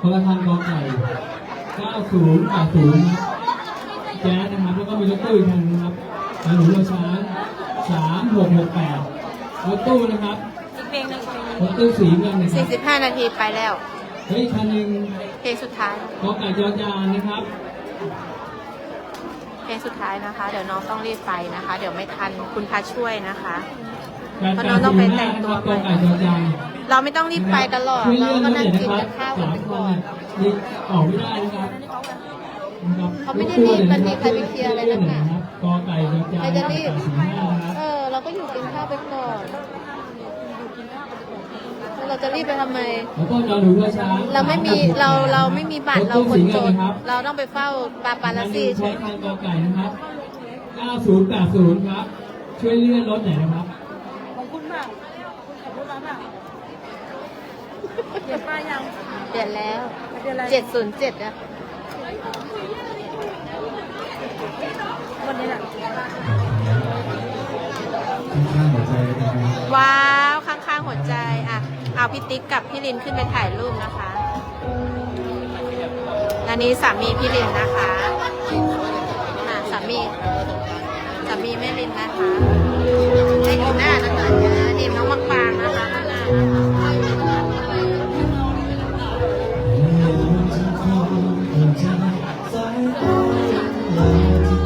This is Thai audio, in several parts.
คนละคันกอไก่90 80ครับแจ๊สนะครับ แล้วก็มีรถตู้อีกคันนะครับหนูโรช้าง3668รถตู้นะครับอีกเพลงหนึ่งเพลงหนึ่งรถตู้สีเงินนะครับ45 นาทีไปแล้วเฮ้ยคันหนึ่งเพลงสุดท้าย กอไก่จอจานนะครับ เพลงสุดท้ายนะคะ เดี๋ยวน้องต้องรีบไปนะคะ เดี๋ยวไม่ทันคุณพาช่วยนะคะแปดเพราะแปน้อดงต้องสี่ไปห้าแต่งนะตัควรับไปกอไก่จอจาน เราไม่ต้องรีบไปกันหรอกช่วยเราเลื่อนก็รถนั่งหน่อยกินะนครับกันข้าวกัสานมไปคก่อนนนี่ออกไม่ได้นะครับนะครับเขาไม่ได้รีบกันนี่ใครไปเคลียร์อะไรนักหนาครับกอไก่จอจานใครจะรีบสี่ห้านะครับเออ เราก็อยู่กินข้าวไปก่อน เราจะรีบไปทำไมแล้วก็จอหนูโรช้างเราไม่มี เราเราไม่มีบัตรเราคนจนครับเราต้องไปเฝ้าปาปาลาซีใช้ใช่ไหมคันกอไก่นะครับ9080 ครับ ช่วยเลื่อนรถหน่อยนะครับ ของคุณมากคุณขับรถมาเปล่า เปลี่ยนป้ายยังเปลี่ยนแล้วเปลี่ยนอะไรเจ็ดศูนย์เจ็ดอะวันนี้แหละข้างหัวใจนะครับว้าวข้างๆหัวใจอะเอาพี่ติ๊กกับพี่ลินขึ้นไปถ่ายรูปนะคะอันนี้สามีพี่ลินนะคะอะสามีสามีแม่ลินนะคะ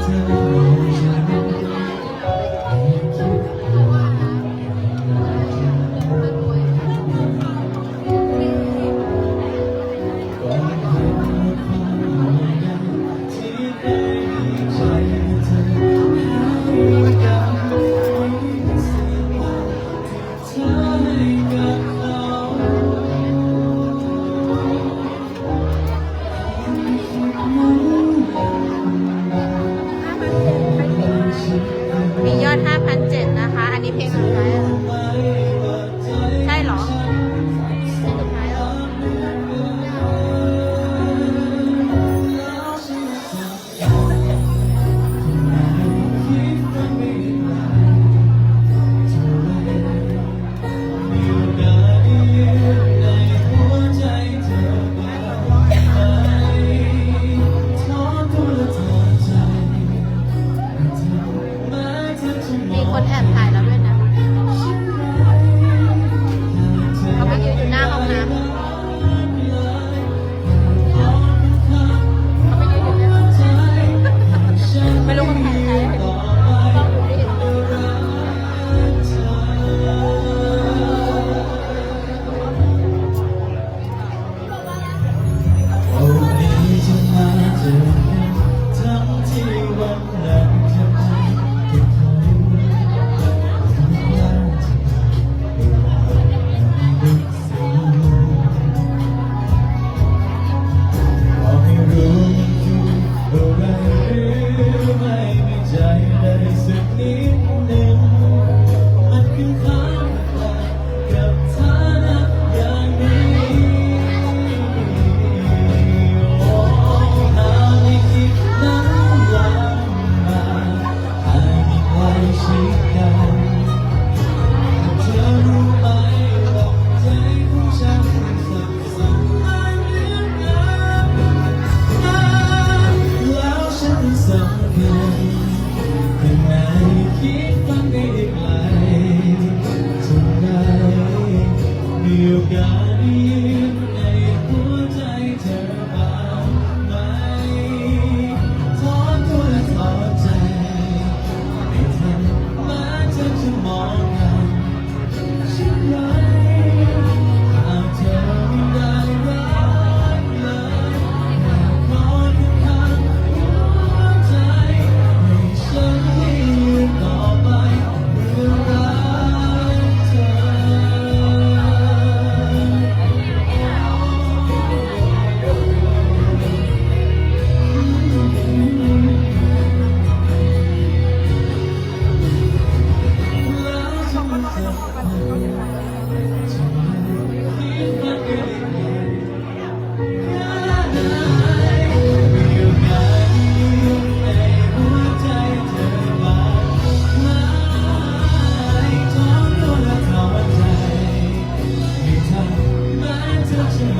มี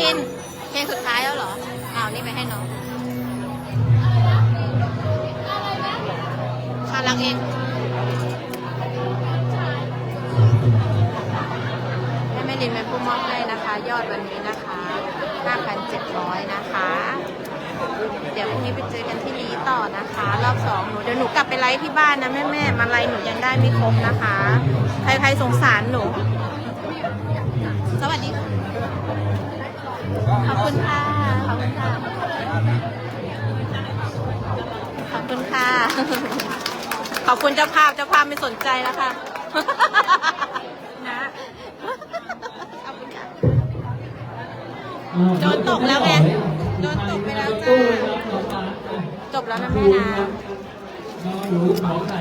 ลินเพลงสุดท้ายแล้วเหรออ้าวนี่ไปให้น้องคารักเองแม่แม่ลินเป็นผู้มอบให้นะคะ ยอดวันนี้นะคะ 5,700 นะคะ เดี๋ยวพรุ่งนี้ไปเจอกันที่นี้ต่อนะคะ รอบสองหนูเดี๋ยวหนูกลับไปไลฟ์ที่บ้านนะแม่แม่มาไลฟ์หนูยังได้ไม่ครบนะคะ ใครใครสงสารหนู สวัสดีค่ะ คุณค่ะ ขอบคุณค่ะ ขอบคุณค่ะ ขอบคุณเจ้าภาพ เจ้าภาพไม่สนใจแล้วค่ะ นะขอบคุณค่ะ โดนตกแล้วไงโดนตกไปแล้วจ้าตู้ครับน้องปาร์คจบแล้วนะแม่นะน้องหนูเผาไข่